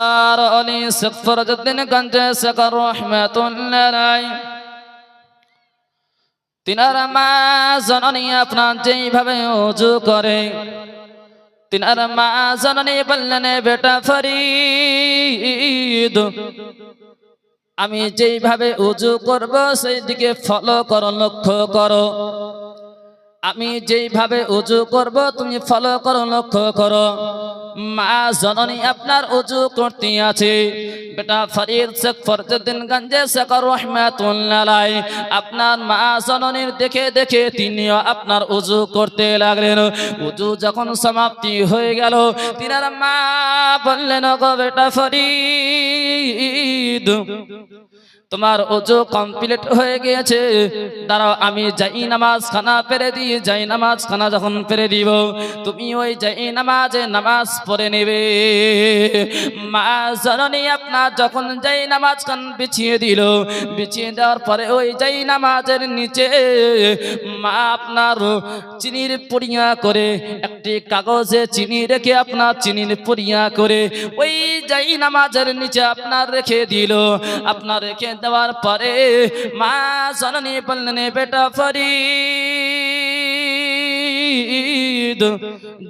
আর অলি সফরজুদ্দিন গঞ্জে শেখর রহমাতুল্লাহ তিনার মা জননী আপনার যেইভাবে উজু করে, তিনার মা জননী বললেন বেটা ফরিদ, আমি যেইভাবে উজু করব সেই দিকে ফলো করো, লক্ষ্য করো। আমি যেইভাবে উজু করব, তুমি ফলো করো, লক্ষ্য করো। মা জননী, আপনার উজু করতে আছে। বেটা ফরিদ শেখ ফরজুদ্দিন গঞ্জে শেখ রহমাতুল্লাহ আপনার মা জননীর দেখে দেখে তিনিও আপনার উজু করতে লাগলেন। উজু যখন সমাপ্তি হয়ে গেল, তিনার মা বললেন গো বেটা ফরিদ তোমার ওজু কমপ্লিট হয়ে গিয়েছে। দাঁড়াও, আমি যাই নামাজ খানা পেরে দিই। যাই নামাজ খানা যখন পেরে দিব, তুমি ওই যাই নামাজে নামাজ পড়ে নেবে। মা জননী আপনার যখন যাই নামাজ খান বিছিয়ে দিল, বিছিয়ে দেওয়ার পরে ওই যাই নামাজের নিচে মা আপনার চিনির পুড়িয়া করে, একটি কাগজে চিনি রেখে আপনার চিনির পুড়িয়া করে, ওই যাই নামাজের নিচে আপনার রেখে দিল। আপনার রেখে দেওয়ার পরে মা জননী বললেন বেটা ফরিদ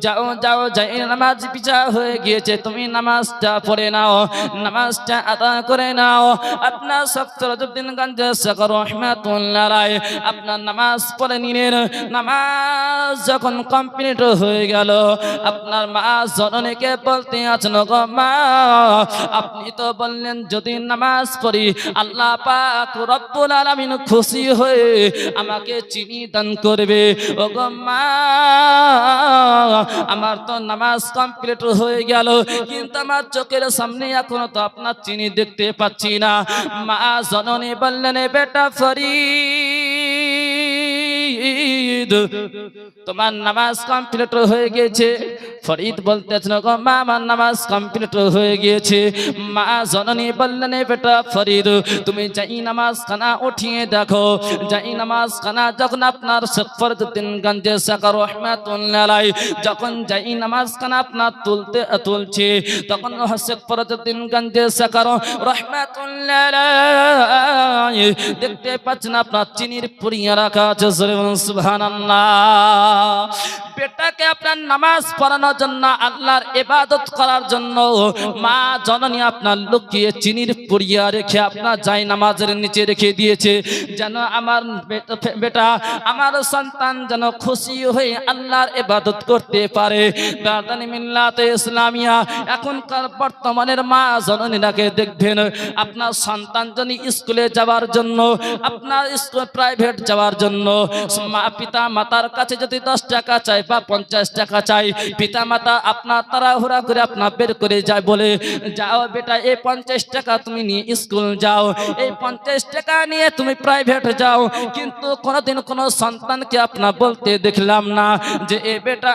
যাও যাও, যাই, নামাজ পিছা হয়ে গিয়েছে। তুমি নামাজটা পড়ে নাও, নামাজটা আদা করে নাও। আপনার সফরজুদ্দিন গঞ্জ সকর রহমাতুল্লাহ আপনার নামাজ পড়ে নিলেন। নামাজ যখন কমপ্লিট হয়ে গেল, আপনার মা জননীকে বলতে আছেন, গো মা, আপনি তো বললেন যদি নামাজ পড়ি, আল্লাহ পাক রব্বুল আলামিন খুশি হয়ে আমাকে চিনি দান করবে। ও গো মা আমার তো নামাজ কমপ্লিট হয়ে গেল, কিন্তু আমার চোখের সামনে এখনও তো আপনার চিনি দেখতে পাচ্ছি না। মা জননী বললেন বেটা ফরি তোমার নামাজ কমপ্লিট হয়ে গেছে। ফরিদ বলতেছেন গো মা, আমার নামাজ কমপ্লিট হয়ে গিয়েছে। মা জননী বললেন বেটা ফরিদ, তুমি যাই নামাজ খানা উঠিয়ে দেখো, যাই নামাজ খানা যখন আপনার সফরদ্দিন গঞ্জে সাকার রহমাতুল্লাহ যখন যাই নামাজ খানা আপনার তুলতে, তুলছে, তখন সফরদ্দিন গঞ্জে সাকার রহমাতুল্লাহ দেখতে পাচ্ছেন আপনার চিনির পুরিয়া রাখা আছে, সুবহানাল্লাহ। বেটাকে আপনার নামাজ পড়ানোর জন্য আল্লাহর ইবাদত করার জন্য মা জননী আপনার লুকিয়ে চিনির পুড়িয়া রেখে আপনার যাই নামাজের নিচে রেখে দিয়েছে। যেন আমার বেটা- আমার সন্তান যেন খুশি হয়ে আল্লাহর ইবাদত করতে পারে। বাদানি মিল্লাতে ইসলামিয়া, এখনকার বর্তমানের মা জননীরাকে দেখবেন, আপনার সন্তান যদি স্কুলে যাওয়ার জন্য, আপনার স্কুল প্রাইভেট যাওয়ার জন্য মা পিতা মাতার কাছে যদি দশ টাকা চাই বা পঞ্চাশ টাকা চাই পিতা মাতা আপনার তাড়াহুড়া করে আপনার বের করে যায় বলে, যাও বেটা, এই পঞ্চাশ টাকা তুমি নিয়ে স্কুল যাও, এই পঞ্চাশ টাকা নিয়ে তুমি প্রাইভেট যাও। কিন্তু কোনোদিন কোনো সন্তানকে আপনার বলতে দেখলাম না যে, এ বেটা,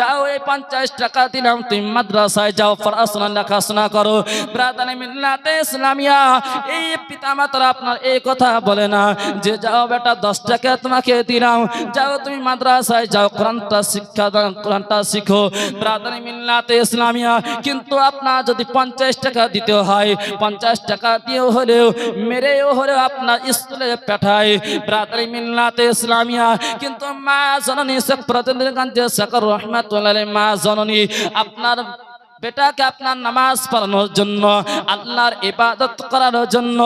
যাও এই পঞ্চাশ টাকা দিলাম, তুমি মাদ্রাসায় যাও, পড়াশোনা, লেখাশোনা করো। ব্রাদানি মিল্লাতে ইসলামিয়া, এই পিতা মাতারা আপনার এই কথা বলে না যে, যাও বেটা, দশ টাকা তোমাকে দিলাম, যাও তুমি মাদ্রাসায় যাও, কোরআনটা শিক্ষা কোরআনটা শিখো। ব্রাদানি মিল্লাতে ইসলামিয়া, কিন্তু আপনার যদি পঞ্চাশ টাকা দিতে হয়, পঞ্চাশ টাকা দিয়েও হলেও, মেরেও হলেও আপনার স্কুলে পাঠায় ব্রাদার মিল্লাতে ইসলামিয়া। কিন্তু মা জননী সে প্রতিনিধিগঞ্জে সকর রহমাতুল্লাহ মা জননী, আপনার বেটাকে আপনার নামাজ পড়ানোর জন্য আল্লাহর ইবাদত করার জন্য,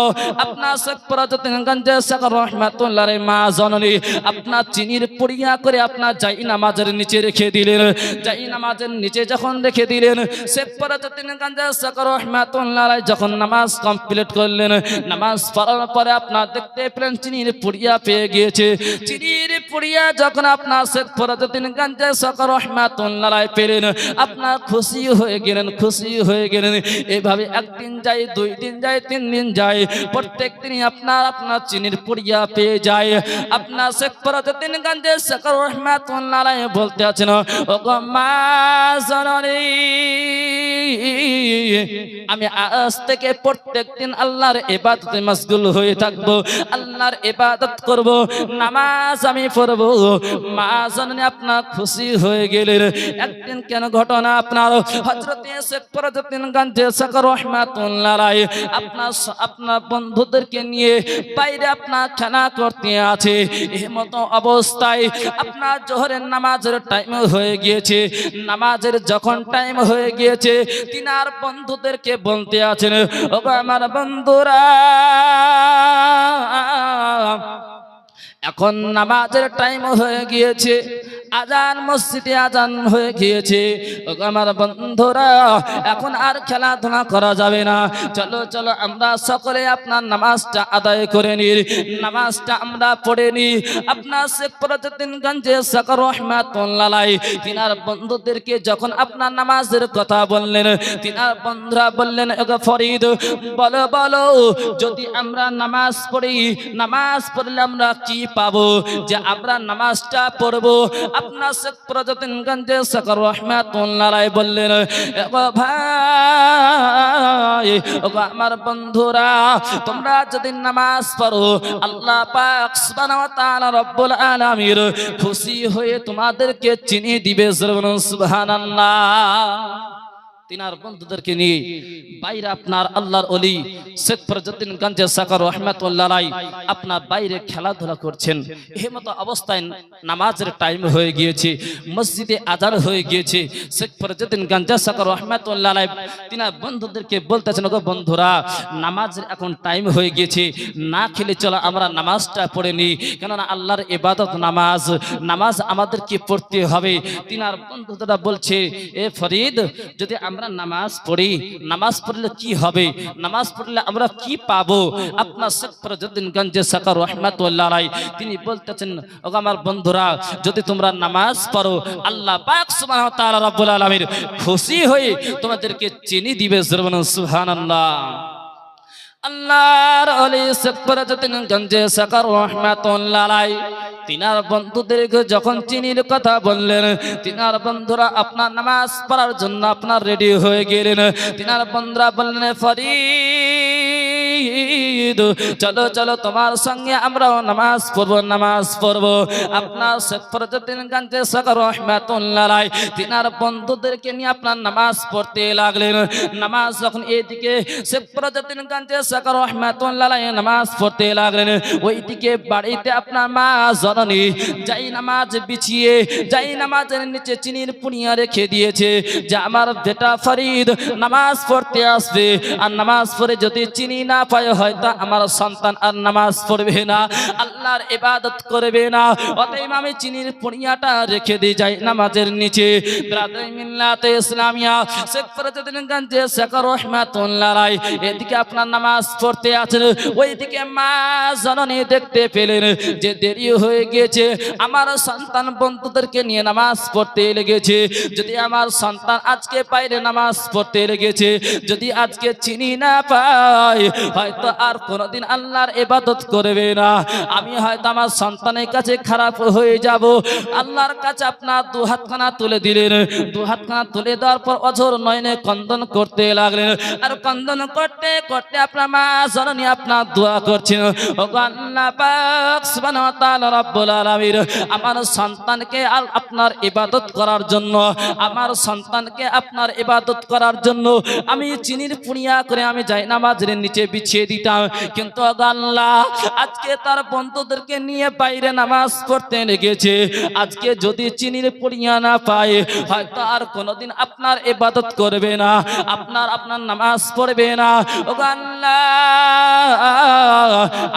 আপনার শেখ শেখপুরগঞ্জে শেখ রহমাতুল্লাহ মা জননী, আপনার চিনির পুড়িয়া করে আপনার যাই নামাজের নিচে রেখে দিলেন, যাই নামাজের নিচে যখন রেখে দিলেন, শেখ শেখপুরগঞ্জে শেখ রহমাতুল্লাহ যখন নামাজ কমপ্লিট করলেন, নামাজ পড়ার পরে আপনার দেখতে পেলেন চিনির পুড়িয়া পেয়ে গিয়েছে, চিনির পুড়িয়া যখন আপনার শেখ শেখপুরগঞ্জে শেখ রহমাতুল্লাহ পেলেন, আপনার খুশি হয়ে গেলেন, খুশি হয়ে গেলেন। এভাবে একদিন যায়, দুই দিন যায়, তিন দিন যায়। প্রত্যেক দিনই আপনার আপনার চিনির পুড়িয়া পেয়ে যায়। আপনার শেখ দিন গঞ্জে শেখ রহমাতুল্লাহ বলতে আছেন ও মা আমি আজ থেকে প্রত্যেক দিন আল্লাহর ইবাদতে মশগুল হয়ে থাকব, আল্লাহর ইবাদত করব, নামাজ আমি পড়ব। মা জননী, আপনার খুশি হয়ে গেলেন। একদিন কেন ঘটনা আপনার? হজরতে আপনার আপনার বন্ধুদেরকে নিয়ে বাইরে আপনার করতে আছে। মতো অবস্থায় আপনার জোহরের নামাজের হয়ে গিয়েছে। নামাজের যখন টাইম হয়ে গিয়েছে, তিনার বন্ধুদেরকে বলতে আছেন ও আমার বন্ধুরা, এখন নামাজের টাইম হয়ে গিয়েছে। আজান মসজিদে আজান হয়ে গিয়েছে। আমার বন্ধুরা, এখন আর খেলাধুলা করা যাবে না। চলো চলো, আমরা সকলে আপনার নামাজটা আদায় করে নি নামাজটা আমরা পড়ে নি আপনার শেখ ফরজউদ্দিন গঞ্জে সাকর রহমাতুল্লাহ তিনার বন্ধুদেরকে যখন আপনার নামাজের কথা বললেন, তিনার বন্ধুরা বললেন ফরিদ, বলো বলো, যদি আমরা নামাজ পড়ি, নামাজ পড়লে আমরা কি পাবো? যে আমরা নামাজটা পড়ব আপনার শেখ প্রজাতিনগঞ্জে গঞ্জে সাকর রহমাতুল্লাহ বললেন এগো ভাই আমার বন্ধুরা, তোমরা যদি নামাজ পড়ো, আল্লাহ পাক রব্বুল আলামিন খুশি হয়ে তোমাদেরকে চিনি দিবে সুবহানাল্লাহ। তিনার বন্ধুদেরকে নিয়ে বাইরে আপনার আল্লাহর অলি শেখ ফরজুদ্দিন গঞ্জে সাকর রহমাতুল্লাহ আপনার বাইরে খেলাধুলা করছেন। মতো অবস্থায় নামাজের টাইম হয়ে গিয়েছে, মসজিদে আজার হয়ে গিয়েছে। শেখ ফরজুদ্দিন গঞ্জে সাকর রহমাতুল্লাহ তিনার বন্ধুদেরকে বলতেছেন গো বন্ধুরা, নামাজের এখন টাইম হয়ে গিয়েছে, না খেলে চলো, আমরা নামাজটা পড়ে নিই। কেননা আল্লাহর ইবাদত নামাজ নামাজ আমাদেরকে পড়তে হবে। তিনার বন্ধুরা বলছে, এ ফরিদ, যদি আমরা নামাজ পড়ি। নামাজ পড়লে কি হবে? নামাজ পড়লে আমরা কি পাবো? আপনার শেখ ফরজুদ্দিনগঞ্জে সাকার রহমাতুল্লাহ রাই তিনি বলতেছেন ও আমার বন্ধুরা, যদি তোমরা নামাজ পড়ো, আল্লাহ পাক সুবহানাহু তাআলা রব্বুল আলামিন খুশি হয়ে তোমাদেরকে চিনি দিবে সুবহানাল্লাহ। তিনার বন্ধুদেরকে যখন চিনির কথা বললেন, তিনার বন্ধুরা আপনার নামাজ পড়ার জন্য আপনার রেডি হয়ে গেলেন। তিনার বন্ধুরা বললেন, ফরিদ চলো চলো, তোমার সঙ্গে আমরাও নামাজ পড়ব নামাজ পড়ব। আপনার সেকফরাজতিন গঞ্জে সাকার রহমাতুল্লাহ আলাই তিনার বন্ধুদেরকে নিয়ে আপনার নামাজ পড়তে লাগলেন। নামাজ যখন এইদিকে সেকফরাজতিন গঞ্জে সাকার রহমাতুল্লাহ আলাই নামাজ পড়তে লাগলেন। ওইদিকে বাড়িতে আপনার মা জননী, যাই নামাজ বিছিয়ে, যাই নামাজের নিচে চিনির পুনিয়া রেখে দিয়েছে যে, আমার বেটা ফরিদ, নামাজ পড়তে আসবে। আর নামাজ পড়ে যদি চিনি না পায় হয়তো আমার সন্তান আর নামাজ পড়বে না, আল্লাহর ইবাদত করবে না। অতএব আমি চিনির পুনিয়াটা রেখে দিয়ে যাই নামাজের নিচে। মিল্লাতে ইসলামিয়া, শেখ ফরজউদ্দিন গঞ্জে শেখ রহমাতুল্লাহ রায়, এদিকে আপনার নামাজ পড়তে আছেন, ওইদিকে মা জননী দেখতে পেলেন যে দেরি হয়ে গিয়েছে। আমার সন্তান বন্ধুদেরকে নিয়ে নামাজ পড়তে লেগেছে। যদি আমার সন্তান আজকে বাইরে নামাজ পড়তে লেগেছে, যদি আজকে চিনি না পাই হয়তো আর কোনোদিন আল্লাহর ইবাদত করবে না। আমি হয়তো আমার সন্তানের কাছে খারাপ হয়ে যাব। আল্লাহর কাছে আপনার দু হাতখানা তুলে দিলেন। দু হাতখানা তুলে দেওয়ার পর অঝর নয়নে কন্দন করতে লাগলেন। আর কন্দন করতে করতে আপনার মা জননী আপনার দোয়া করছেন। আমার সন্তানকে আপনার ইবাদত করার জন্য, আমার সন্তানকে আপনার ইবাদত করার জন্য আমি চিনির পুনিয়া করে আমি যাই নামাজের নিচে বিছিয়ে দিতাম। কিন্তু আল্লাহ, আজকে তার বন্ধুদেরকে নিয়ে বাইরে নামাজ পড়তে লেগেছে। আজকে যদি চিনির পড়িয়া না পায়, হয়তো আর কোনোদিন আপনার ইবাদত করবে না, আপনার আপনার নামাজ পড়বে না। ও আল্লাহ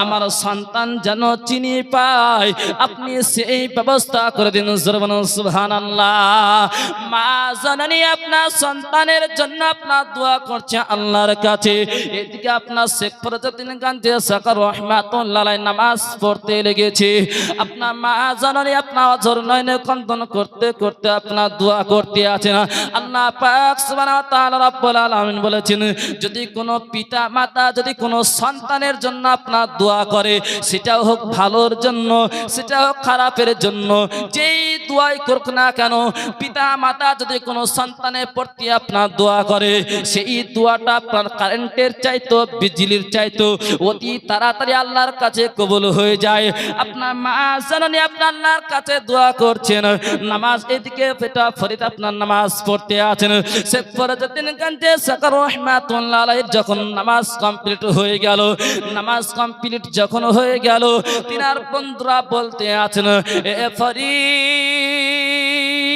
আমার সন্তান যেন চিনি পায়। আপনি সেই ব্যবস্থা করে দিন মা জননী, আপনার সন্তানের জন্য আপনার দোয়া করছে আল্লাহর কাছে। এদিকে আপনার শেখ গান্ধী রহমাতুল্লাহ নামাজ পড়তে লেগেছে। আপনার মা জানানি, আপনার কন্দন করতে করতে আপনার দোয়া করতে আছেন। আল্লাহ পাক বলেছেন, যদি কোনো পিতা মাতা যদি কোনো সন্তানের জন্য আপনার দোয়া করে, সেটাও হোক ভালোর জন্য সেটা হোক খারাপের জন্য, যেই দোয়াই করুক না কেন পিতা মাতা যদি কোনো সন্তানের প্রতি আপনার দোয়া করে, সেই দোয়াটা আপনার কারেন্টের চাইতো, বিজলির চাইতো, অতি তাড়াতাড়ি আল্লাহর কাছে কবুল হয়ে যায়। আপনার মা জানানি আপনার আল্লাহর কাছে দোয়া করছেন, নামাজ এদিকে পেটা ফরিদ আপনার নামাজ পড়তে আছেন। সে ফরজুদ্দিন গান্ধী সাকার রহমাতুল্লাহ যখন নামাজ কমপ্লিট হয়ে গেল, নামাজ কমপ্লিট যখন হয়ে গেল তিনার বন্ধুরা বলতে আছেন এ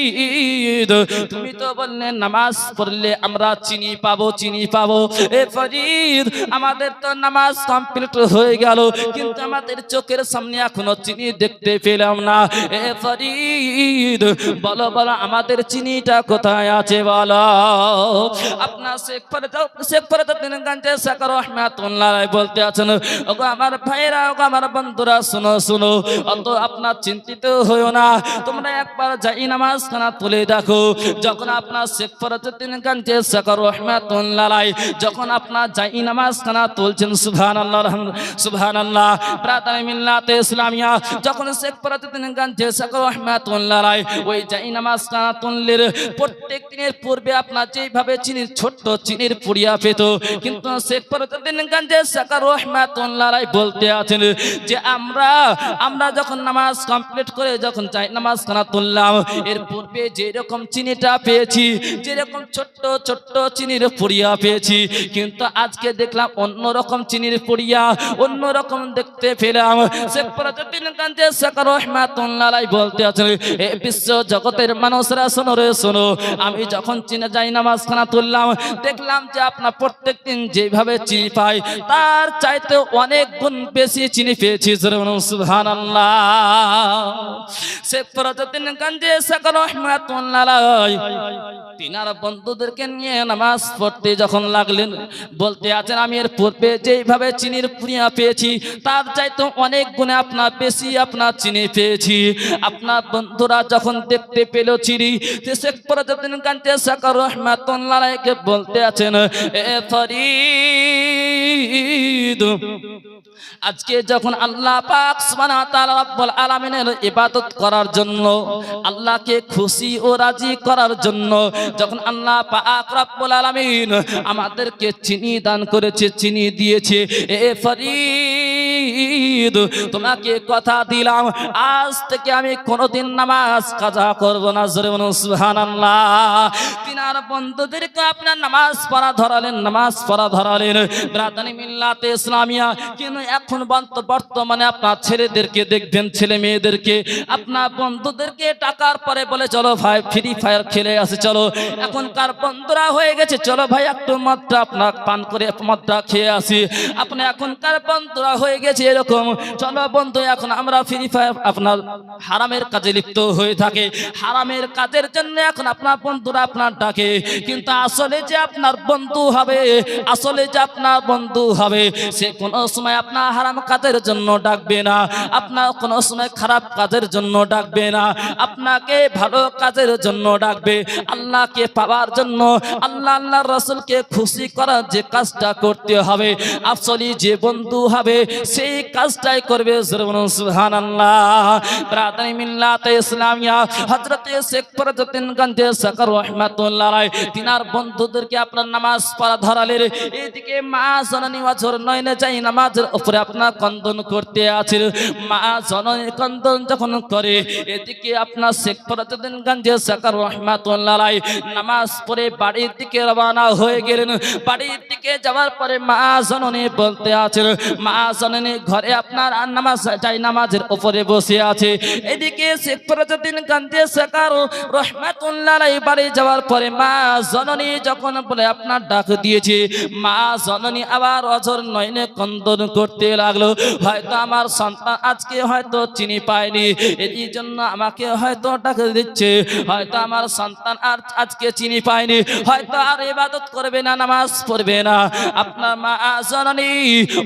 ফরিদ তুমি তো বললে নামাজ পড়লে আমরা চিনি পাবো চিনি পাবো। এ ফরিদ আমাদের তো নামাজ কমপ্লিট হয়ে গেল, কিন্তু আমাদের চোখের সামনে এখনও চিনি দেখতে পেলাম না। এ ফরিদ বলো বলো, আমাদের চিনিটা কোথায় আছে বলো? আপনার শেখ ফরিদ শেখ ফরিদুদ্দিন গাঞ্জে সাকার রহমাতুল্লাহ বলতে আছেন, ওগো আমার ভাইরা ওগো আমার বন্ধুরা, শুনো শুনো, অত আপনার চিন্তিত হইও না। তোমরা একবার যাই নামাজ খানা তুলে দেখো, যখন আপনার শেখ ফরজুদ্দিন গাঞ্জে সাকার রহমাতুল্লাহ যখন আপনার যাই নামাজ খানা তুলছেন, সুবহানাল্লাহ সুবহানাল্লাহ প্রাতানি মিল্লাতে ইসলামিয়া, যখন শেখ ফরজুদ্দিন গাঞ্জে সাকার রহমাতুল্লাহ ওই যাই নামাজ খানা তুললেন প্রত্যেক দিনের পূর্বে আপনার যেইভাবে চিনির ছোট্ট চিনির পুড়িয়া পেত, কিন্তু শেখ ফরজুদ্দিন গাঞ্জে সাকার রহমাতুল্লাহ বলতে আছেন যে আমরা আমরা যখন নামাজ কমপ্লিট করে যখন যাই নামাজ খানা তুললাম এর পূর্বে যেরকম চিনিটা পেয়েছি, যেরকম ছোট্ট ছোট্ট চিনির পুড়িয়া পেয়েছি। কিন্তু আজকে দেখলাম অন্যরকম চিনির পুড়িয়া, অন্যরকম দেখতে পেলাম। আছেন, এ বিশ্ব জগতের মানুষরা শোনো রে, শোনো। আমি যখন চিনে যাই তুললাম, দেখলাম যে আপনার চিনি তার চাইতে বেশি চিনি পেয়েছি। আল্লাহ তিনার বন্ধুদেরকে নিয়ে নামাজ পড়তে যখন লাগলেন, বলতে আছেন, আমি এর পূর্বে যেইভাবে চিনির পুরিয়া পেয়েছি, তার চাইতে অনেক গুণে আপনার বেশি আপনার চিনি পেয়েছি। আপনার বন্ধুরা যখন দেখতে পেল চিনি শেখ ফরজুদ্দিন গাঞ্জে সাকার রহমাতুল্লাহকে বলতে আছেন, এ ফরিদ, আজকে যখন আল্লাহ পাক সুবহানাহু ওয়া তাআলা ইবাদত করার জন্য আল্লাহকে খুশি ও রাজি করার জন্য যখন আল্লাহ আমাদেরকে চিনি দান করেছে, চিনি দিয়েছে, এ ফরিদ তোমাকে কথা দিলাম, আজ থেকে আমি কোনোদিন নামাজ কাজা করব না তিনার বন্ধুদেরকে আপনার নামাজ পড়া ধরালেন, নামাজ পড়া ধরালেন। মিল্লাতে ইসলামিয়া, কিন্তু এখন বর্ত- বর্তমানে আপনার ছেলেদেরকে দেখবেন, ছেলে মেয়েদেরকে, আপনার বন্ধুদেরকে টাকার পরে বলে, চলো ভাই ফ্রি ফায়ার খেলে আসে, চলো। এখনকার বন্ধুরা হয়ে গেছে, চলো ভাই, একটু মদটা আপনার পান করে, মদটা খেয়ে আসি। আপনি এখনকার বন্ধুরা হয়ে গেছে এরকম। চলো বন্ধু, এখন আমরা ফ্রি ফায়ার আপনার হারামের কাজে লিপ্ত হয়ে থাকে। হারামের কাজের জন্য এখন আপনার বন্ধুরা আপনার ডাকে। কিন্তু আসলে যে আপনার বন্ধু হবে, আসলে যে আপনার বন্ধু হবে, সে কোনো সময় আপনার হারাম কাজের জন্য ডাকবে না। আপনার কোনো সময় খারাপ কাজের জন্য ডাকবে না। আপনাকে ভালো কাজের জন্য ডাকবে, আল্লাহকে পাওয়ার জন্য। আল্লাহ আল্লাহ রসুলকে খুশি করার যে কাজটা করতে হবে, আসলে যে বন্ধু হবে, সেই কাজটাই করবে সুবহান আল্লাহ মিল্লাতে ইসলামিয়া, হযরতে শেখ বন্ধুদেরকে আপনার নামাজ পড়া মা উপরে আপনার কন্দন করতে আছেন মা জননী কন্দন যখন করে, এদিকে আপনার শেখ নামাজ পড়ে বাড়ির দিকে রওনা হয়ে গেলেন। বাড়ির দিকে যাওয়ার পরে মা জননী বলতে আছেন মা জননী ঘরে আপনার আর নামাজ চাই নামাজের উপরে বসে আছে। এদিকে শেখ ফরজুদ্দিন গান্ধী শেখার রহমাতুল্লাহ বাড়ি যাওয়ার পরে মা জননী যখন বলে আপনার ডাক দিয়েছে, মা জননী আবার অজর নয়নে কন্দন করতে লাগল। হয়তো আমার সন্তান আজকে হয়তো চিনি পায়নি, এই জন্য আমাকে হয়তো ডাক দিচ্ছে। হয়তো আমার সন্তান আর আজকে চিনি পায়নি, হয়তো আর ইবাদত করবে না, নামাজ পড়বে না। আপনার মা জননী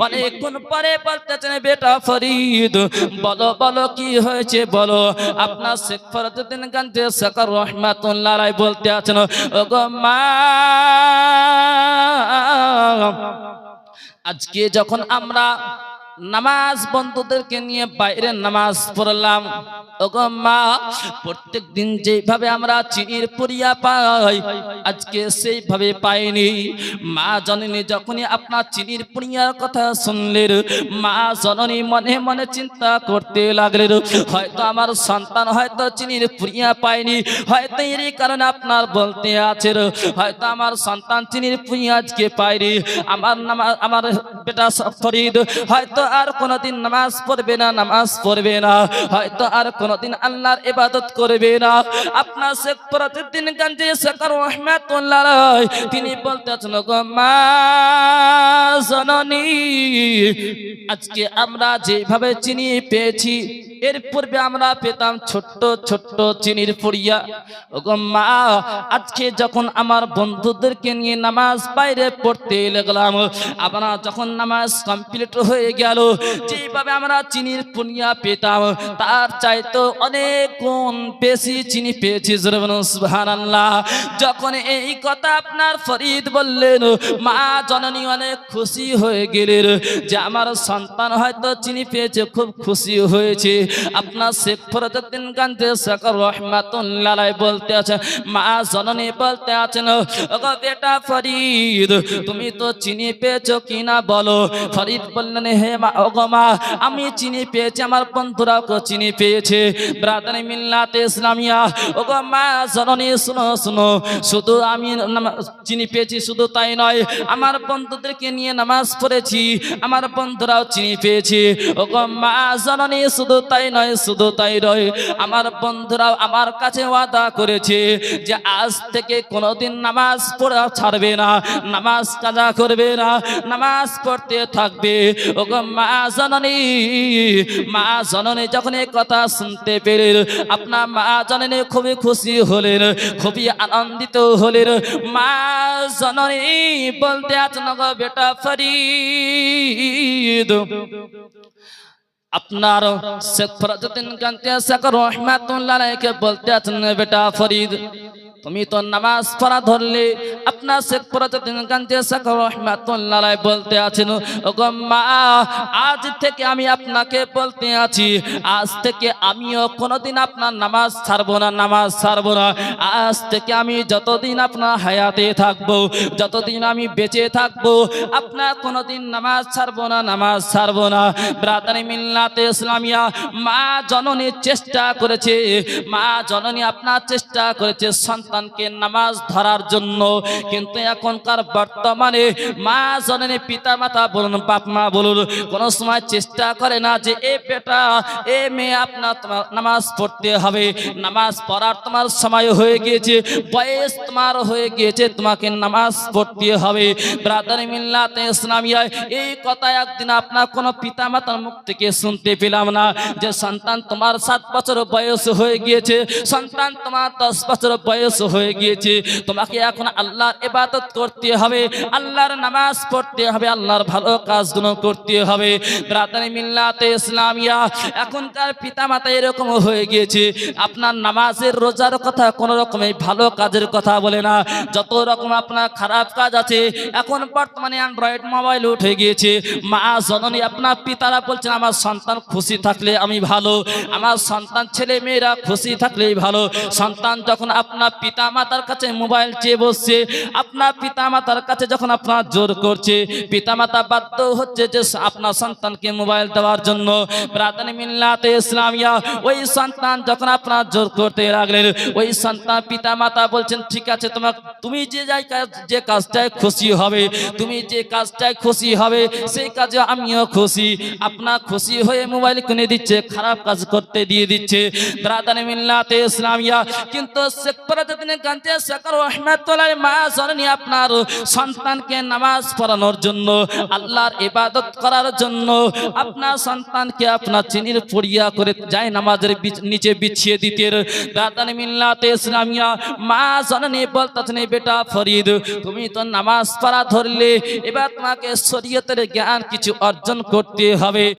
অনেকক্ষণ পরে বলতেছেন বেটা ফরিদ। বলো বলো, কি হয়েছে বলো? আপনার শেখ ফরদুদ্দিন গান্ধী, শেখর রহমাতুল্লাহ রায় বলতে আছেন ও গো মা, আজকে যখন আমরা নামাজ বন্ধুদেরকে নিয়ে বাইরে নামাজ পড়লাম। ওগো মা প্রত্যেক দিন যেভাবে আমরা চিনির পুরিয়া পাই, আজকে সেইভাবে পাইনি। মা জননী যখনই আপনার চিনির পুরিয়ার কথা শুনলেন, মা জননী মনে মনে চিন্তা করতে লাগলেন, হয়তো আমার সন্তান হয়তো চিনির পুরিয়া পায়নি, হয়তো এর কারণে আপনার বলতে আছে হয়তো আমার সন্তান চিনির পুরিয়া আজকে পায়নি। আমার নামাজ আমার বেটা ফরিদ, হয়তো আর কোনোদিন নামাজ পড়বে না, নামাজ পড়বে না। হয়তো আর কোনোদিন আল্লাহর ইবাদত করবে না। আপনার শেখ প্রতিদিন গান্ধী, শেখর রহমাতুল্লাহ তিনি বলতে আছেন গো মা জননী, আজকে আমরা যেভাবে চিনি পেয়েছি এর পূর্বে আমরা পেতাম ছোট্ট ছোট্ট চিনির পড়িয়া। ওগো মা, আজকে যখন আমার বন্ধুদেরকে নিয়ে নামাজ বাইরে পড়তে লাগলাম, আমরা যখন নামাজ কমপ্লিট হয়ে গেল, যেভাবে আমরা চিনির পুনিয়া পেতাম, তার চাইতো অনেক গুণ বেশি চিনি পেয়েছি সুবহানাল্লাহ। যখন এই কথা আপনার ফরিদ বললেন, মা, জননী অনেক খুশি হয়ে গেলেন যে আমার সন্তান হয়তো চিনি পেয়েছে, খুব খুশি হয়েছে। আপনার শেখ ফরজুদ্দিন গান্ধী শেখর রহমাতুল্লাহ বলতে আছে, মা জননী বলতে আছেন বেটা ফরিদ, তুমি তো চিনি পেয়েছ কিনা বলো? ফরিদ বললেন, হে মা, ওগো মা, আমি চিনি পেয়েছি, আমার বন্ধুরাও চিনি পেয়েছে। ব্রাদানি মিল্লাতে ইসলামিয়া, ওগো মা, জননী, শুনো শুনো, শুধু আমি চিনি পেয়েছি, শুধু তাই নয়, আমার বন্ধুদেরকে নিয়ে নামাজ পড়েছি, আমার বন্ধুরাও চিনি পেয়েছি। ওগো মা, জননী, শুধু তাই নয়, শুধু তাই নয় আমার বন্ধুরা আমার কাছে ওয়াদা করেছে যে আজ থেকে কোনোদিন নামাজ পড়া ছাড়বে না, নামাজ কাজা করবে না, নামাজ পড়তে থাকবে। ওগো মা জননী মা জননী যখন এই কথা শুনতে পেলেন, আপনার মা জননী খুবই খুশি হলেন, খুবই আনন্দিত হলেন। মা জননী বলতে আছেন বেটা ফরিদ। আপনার শেখ ফরাজুদ্দিন কান্তিয়া শেখ রহমাতুল্লাহ আলাইকে বলতে আছেন বেটা ফরিদ, তুমি তো নামাজ পড়া ধরলে আপনার শেখ কান্তিয়া শেখ রহমাতুল্লাহ বলতে আছেন। ওগো মা, আজ থেকে আমি আপনাকে বলতে আছি, আজ থেকে আমিও কোনোদিন আপনার নামাজ ছাড়বো না, নামাজ ছাড়বো না। আজ থেকে আমি যতদিন আপনার হায়াতে থাকব, যতদিন আমি বেঁচে থাকব, আপনার কোনোদিন নামাজ ছাড়বো না, নামাজ ছাড়বো না। ব্রাদানি মিল্লাতে ইসলামিয়া, মা জননী চেষ্টা করেছে, মা জননী আপনার চেষ্টা করেছে সন্তানকে নামাজ ধরার জন্য। কিন্তু এখনকার বর্তমানে মা জননী পিতা মাতা বলুন বাপ মা বলুন, কোনো সময় চেষ্টা করে না যে, এ বেটা, এ মেয়ে, আপনার তোমার নামাজ পড়তে হবে। নামাজ পড়ার তোমার সময় হয়ে গিয়েছে, বয়স তোমার হয়ে গিয়েছে, তোমাকে নামাজ পড়তে হবে। ব্রাদার মিল্লাতে ইসলামিয়ায় এই কথা একদিন আপনার কোনো পিতা মাতার মুখ থেকে শুনতে পেলাম না যে, সন্তান তোমার সাত বছর বয়স হয়ে গিয়েছে, সন্তান তোমার দশ বছর বয়স হয়ে গিয়েছে। তোমাকে এখন আল্লাহর ইবাদত করতে হবে, আল্লাহর নামাজ পড়তে হবে, আল্লাহর ভালো কাজগুলো করতে হবে। ব্রাদানি মিল্লাতে ইসলামিয়া, এখনকার পিতা মাতা এরকম হয়ে গিয়েছে। আপনার নামাজের রোজার কথা কোনো রকমের ভালো কাজের কথা বলে না। যত রকম আপনার খারাপ কাজ আছে, এখন বর্তমানে অ্যান্ড্রয়েড মোবাইল উঠে গিয়েছে। মা, জননী, আপনার পিতারা বলছেন, আমার সন্তান খুশি থাকলে আমি ভালো। আমার সন্তান ছেলে মেয়েরা খুশি থাকলেই ভালো। সন্তান যখন আপনার পিতা মাতার কাছে মোবাইল চেয়ে বসছে আপনার পিতামাতার কাছে যখন আপনার জোর করছে, পিতামাতা বাধ্য হচ্ছে যে আপনার সন্তানকে মোবাইল দেওয়ার জন্য। ব্রাদানি মিল্লাতে ইসলামিয়া, ওই সন্তান যখন আপনার জোর করতে লাগলেন, ওই সন্তান পিতামাতা বলছেন, ঠিক আছে তোমার তুমি যে যাই যে কাজটায় খুশি হবে, তুমি যে কাজটায় খুশি হবে, সেই কাজে আমিও খুশি। আপনার খুশি হয়ে মোবাইল কিনে দিচ্ছে, খারাপ কাজ করতে দিয়ে দিচ্ছে। ব্রাদানি মিল্লাতে ইসলামিয়া, কিন্তু শেখ ফরাজউদ্দিন গান্ধী শেখর রহমাতুল্লাহ মা জননী আপনার সন্তানকে নামাজ পড়ানোর জন্য, আল্লাহর ইবাদত করার জন্য, আপনার সন্তানকে আপনার চিনির পড়িয়া করে যায় নামাজের নিচে বিছিয়ে দিতে। দাদানি মিল্লাতে ইসলামিয়া, মা জননী বলতেছেন বেটা ফরিদ, তুমি তো নামাজ পড়া ধরলে, এবার তোমাকে শরীয়তের জ্ঞান কিছু অর্জন করতে হবে।